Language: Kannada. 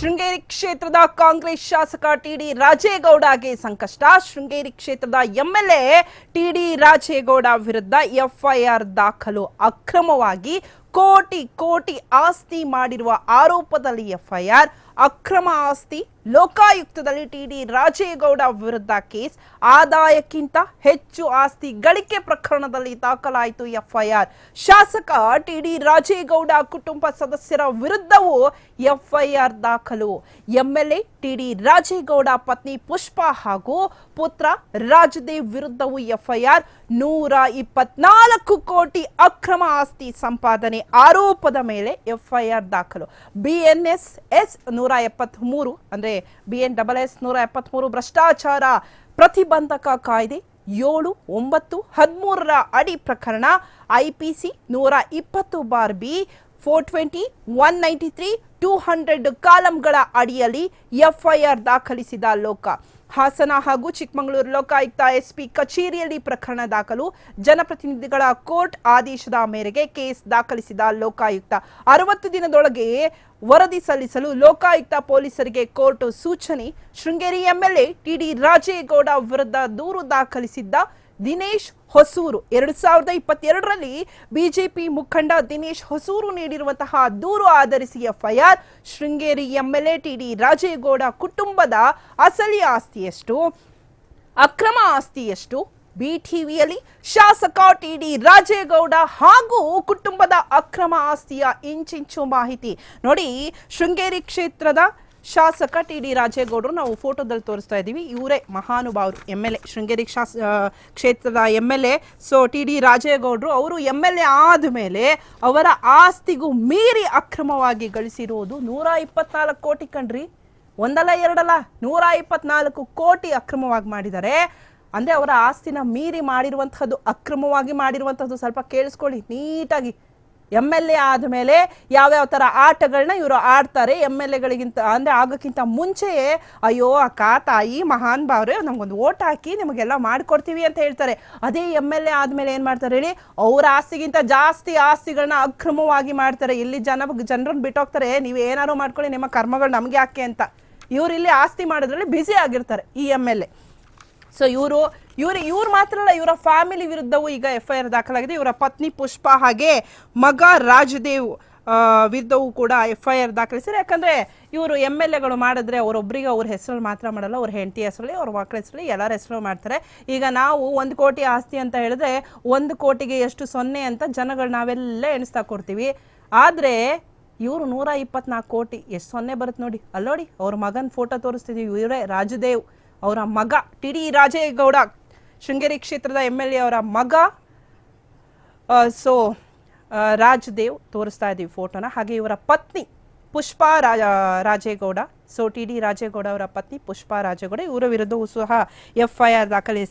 ಶೃಂಗೇರಿ ಕ್ಷೇತ್ರದ ಕಾಂಗ್ರೆಸ್ ಶಾಸಕ ಟಿಡಿ ರಾಜೇಗೌಡಗೆ ಸಂಕಷ್ಟ. ಶೃಂಗೇರಿ ಕ್ಷೇತ್ರದ ಎಂಎಲ್ಎ ಟಿಡಿ ರಾಜೇಗೌಡ ವಿರುದ್ಧ ಎಫ್ಐಆರ್ ದಾಖಲು ಅಕ್ರಮವಾಗಿ ಕೋಟಿ ಕೋಟಿ ಆಸ್ತಿ ಮಾಡಿರುವ ಆರೋಪದಲ್ಲಿ ಎಫ್ಐಆರ್, ಅಕ್ರಮ ಆಸ್ತಿ, ಲೋಕಾಯುಕ್ತದಲ್ಲಿ ಟಿಡಿ ರಾಜೇಗೌಡ ವಿರುದ್ಧ ಕೇಸ್, ಆದಾಯಕ್ಕಿಂತ ಹೆಚ್ಚು ಆಸ್ತಿ ಗಳಿಕೆ ಪ್ರಕರಣದಲ್ಲಿ ದಾಖಲಾಯಿತು ಎಫ್ಐಆರ್. ಶಾಸಕ ಟಿಡಿ ರಾಜೇಗೌಡ ಕುಟುಂಬ ಸದಸ್ಯರ ವಿರುದ್ಧವೂ ಎಫ್ಐಆರ್ ದಾಖಲು. ಎಂಎಲ್ಎ ಟಿಡಿ ರಾಜೇಗೌಡ ಪತ್ನಿ ಪುಷ್ಪ ಹಾಗೂ ಪುತ್ರ ರಾಜದೇವ್ ವಿರುದ್ಧವೂ ಎಫ್ಐಆರ್. ನೂರ ಇಪ್ಪತ್ನಾಲ್ಕು ಕೋಟಿ ಅಕ್ರಮ ಆಸ್ತಿ ಸಂಪಾದನೆ. ಆರೋಪದ ಮೇಲೆ ಎಫ್ಐಆರ್ ದಾಖಲು. ಬಿಎನ್ಎಸ್ ಎಸ್ ನೂರ ಎಪ್ಪತ್ಮೂರು ಅಂದ್ರೆ ಬಿ ಎನ್ ಡಬಲ್ ಎಸ್ ನೂರ ಎಪ್ಪತ್ಮೂರು ಭ್ರಷ್ಟಾಚಾರ ಪ್ರತಿಬಂಧಕ ಕಾಯ್ದೆ ಏಳು ಒಂಬತ್ತು ಹದಿಮೂರರ ಅಡಿ ಪ್ರಕರಣ ಐಪಿಸಿ ನೂರ ಇಪ್ಪತ್ತು bar B four twenty, one ninety three, two hundred ಕಾಲಂಗಳ ಅಡಿಯಲ್ಲಿ ಎಫ್ಐಆರ್ ದಾಖಲಿಸಿದ ಲೋಕ. ಹಾಸನ ಹಾಗೂ ಚಿಕ್ಕಮಗಳೂರು ಲೋಕಾಯುಕ್ತ ಎಸ್ಪಿ ಕಚೇರಿಯಲ್ಲಿ ಪ್ರಕರಣ ದಾಖಲು. ಜನಪ್ರತಿನಿಧಿಗಳ ಕೋರ್ಟ್ ಆದೇಶದ ಮೇರೆಗೆ ಕೇಸ್ ದಾಖಲಿಸಿದ ಲೋಕಾಯುಕ್ತ. ಅರವತ್ತು ದಿನದೊಳಗೆ ವರದಿ ಸಲ್ಲಿಸಲು ಲೋಕಾಯುಕ್ತ ಪೊಲೀಸರಿಗೆ ಕೋರ್ಟ್ ಸೂಚನೆ. ಶೃಂಗೇರಿ ಎಂಎಲ್ಎ ಟಿಡಿ ರಾಜೇಗೌಡ ವಿರುದ್ಧ ದೂರು ದಾಖಲಿಸಿದ್ದ ದಿನೇಶ್ ಹೊಸೂರು. ಎರಡು ಸಾವಿರದ ಇಪ್ಪತ್ತೆರಡರಲ್ಲಿ ಬಿಜೆಪಿ ಮುಖಂಡ ದಿನೇಶ್ ಹೊಸೂರು ನೀಡಿರುವಂತಹ ದೂರು ಆಧರಿಸಿ FIR Sringeri MLA, TD Rajegowda ಕುಟುಂಬದ ಅಸಲಿ ಆಸ್ತಿಯಷ್ಟು, ಅಕ್ರಮ ಆಸ್ತಿಯಷ್ಟು ಬಿಟಿವಿಯಲ್ಲಿ ಶಾಸಕ ಟಿಡಿ ರಾಜೇಗೌಡ ಹಾಗೂ ಕುಟುಂಬದ ಅಕ್ರಮ ಆಸ್ತಿಯ ಇಂಚಿಂಚು ಮಾಹಿತಿ. ನೋಡಿ, ಶೃಂಗೇರಿ ಕ್ಷೇತ್ರದ ಶಾಸಕ ಟಿ ಡಿ ರಾಜೇಗೌಡರು ನಾವು ಫೋಟೋದಲ್ಲಿ ತೋರಿಸ್ತಾ ಇದ್ದೀವಿ. ಇವರೇ ಮಹಾನುಭಾವರು ಎಂ ಎಲ್ ಎ ಶೃಂಗೇರಿ ಶಾಸ ಕ್ಷೇತ್ರದ M L A so T D ರಾಜೇಗೌಡರು ಅವರು ಎಂ ಎಲ್ ಎ ಆದಮೇಲೆ ಅವರ ಆಸ್ತಿಗೂ ಮೀರಿ ಅಕ್ರಮವಾಗಿ ಗಳಿಸಿರುವುದು ನೂರ ಇಪ್ಪತ್ನಾಲ್ಕು ಕೋಟಿ ಕಣ್ರಿ. ಒಂದಲ್ಲ, ಎರಡಲ್ಲ, ನೂರ ಇಪ್ಪತ್ನಾಲ್ಕು ಕೋಟಿ ಅಕ್ರಮವಾಗಿ ಮಾಡಿದ್ದಾರೆ. ಅಂದರೆ ಅವರ ಆಸ್ತಿನ ಮೀರಿ ಮಾಡಿರುವಂತಹದ್ದು, ಅಕ್ರಮವಾಗಿ ಮಾಡಿರುವಂಥದ್ದು ಸ್ವಲ್ಪ ಕೇಳಿಸ್ಕೊಳ್ಳಿ, ನೀಟಾಗಿ. ಎಂ ಎಲ್ ಎ ಆದಮೇಲೆ ಯಾವ್ಯಾವ ಥರ ಆಟಗಳನ್ನ ಇವರು ಆಡ್ತಾರೆ ಎಂ ಎಲ್ ಎಗಳಿಗಿಂತ ಅಂದರೆ ಆಗೋಕ್ಕಿಂತ ಮುಂಚೆಯೇ, ಅಯ್ಯೋ ಅಕ್ಕ ತಾಯಿ, ಮಹಾನ್ ಭಾವ್ರೆ ನಮ್ಗೊಂದು ಓಟ್ ಹಾಕಿ ನಿಮಗೆಲ್ಲ ಮಾಡಿಕೊಡ್ತೀವಿ ಅಂತ ಹೇಳ್ತಾರೆ. ಅದೇ ಎಂ ಎಲ್ ಎ ಆದಮೇಲೆ ಏನು ಮಾಡ್ತಾರೆ ಹೇಳಿ, ಅವ್ರ ಆಸ್ತಿಗಿಂತ ಜಾಸ್ತಿ ಆಸ್ತಿಗಳನ್ನ ಅಕ್ರಮವಾಗಿ ಮಾಡ್ತಾರೆ. ಇಲ್ಲಿ ಜನ ಜನರನ್ನ ಬಿಟ್ಟೋಗ್ತಾರೆ, ನೀವು ಏನಾರು ಮಾಡ್ಕೊಳ್ಳಿ, ನಿಮ್ಮ ಕರ್ಮಗಳು ನಮಗೆ ಯಾಕೆ ಅಂತ. ಇವ್ರು ಇಲ್ಲಿ ಆಸ್ತಿ ಮಾಡೋದ್ರಲ್ಲಿ ಬ್ಯುಸಿ ಆಗಿರ್ತಾರೆ ಈ ಎಂ ಎಲ್ ಎ ಸೊ ಇವರು ಇವರು, ಇವ್ರು ಮಾತ್ರ ಅಲ್ಲ ಇವರ ಫ್ಯಾಮಿಲಿ ವಿರುದ್ಧವೂ ಈಗ ಎಫ್ ಐ ಆರ್ ದಾಖಲಾಗಿದೆ. ಇವರ ಪತ್ನಿ ಪುಷ್ಪ ಹಾಗೆ ಮಗ ರಾಜದೇವ್ ವಿರುದ್ಧವೂ ಕೂಡ ಎಫ್ ಐ ಆರ್ ದಾಖಲಿಸಿದ್ರೆ ಯಾಕಂದ್ರೆ ಇವರು ಎಂ ಎಲ್ ಎಗಳು ಮಾಡಿದ್ರೆ ಅವರೊಬ್ಬರಿಗೆ ಅವ್ರ ಹೆಸರಲ್ಲಿ ಮಾತ್ರ ಮಾಡಲ್ಲ, ಅವ್ರ ಹೆಂಡತಿ ಹೆಸರಲ್ಲಿ, ಅವ್ರ ಮಕ್ಕಳ ಹೆಸರಲ್ಲಿ ಎಲ್ಲರ ಹೆಸರು ಮಾಡ್ತಾರೆ. ಈಗ ನಾವು ಒಂದು ಕೋಟಿ ಆಸ್ತಿ ಅಂತ ಹೇಳಿದ್ರೆ ಒಂದು ಕೋಟಿಗೆ ಎಷ್ಟು ಸೊನ್ನೆ ಅಂತ ಜನಗಳು ನಾವೆಲ್ಲ ಎಣಿಸ್ತಾ ಕೊಡ್ತೀವಿ ಆದರೆ ಇವರು ನೂರ ಇಪ್ಪತ್ನಾಲ್ಕು ಕೋಟಿ, ಎಷ್ಟು ಸೊನ್ನೆ ಬರುತ್ತೆ ನೋಡಿ. ಅಲ್ಲೋಡಿ ಅವ್ರ ಮಗನ ಫೋಟೋ ತೋರಿಸ್ತಿದ್ದೀವಿ ಇವರೇ ರಾಜದೇವ್. ಅವರ ಮಗ ಟಿ ಡಿ ರಾಜೇಗೌಡ, ಶೃಂಗೇರಿ ಕ್ಷೇತ್ರದ ಎಂ ಎಲ್ ಎ ಅವರ ಮಗ. ಸೊ ರಾಜದೇವ್ ತೋರಿಸ್ತಾ ಇದ್ದೀವಿ ಫೋಟೋನ. ಹಾಗೆ ಇವರ ಪತ್ನಿ Pushpa Raja Rajegowda. So T D Rajegowda ಅವರ ಪತ್ನಿ ಪುಷ್ಪಾ ರಾಜೇಗೌಡ, ಇವರ ವಿರುದ್ಧವೂ ಸಹ ಎಫ್ ಐ ಆರ್ ದಾಖಲಿಸಿ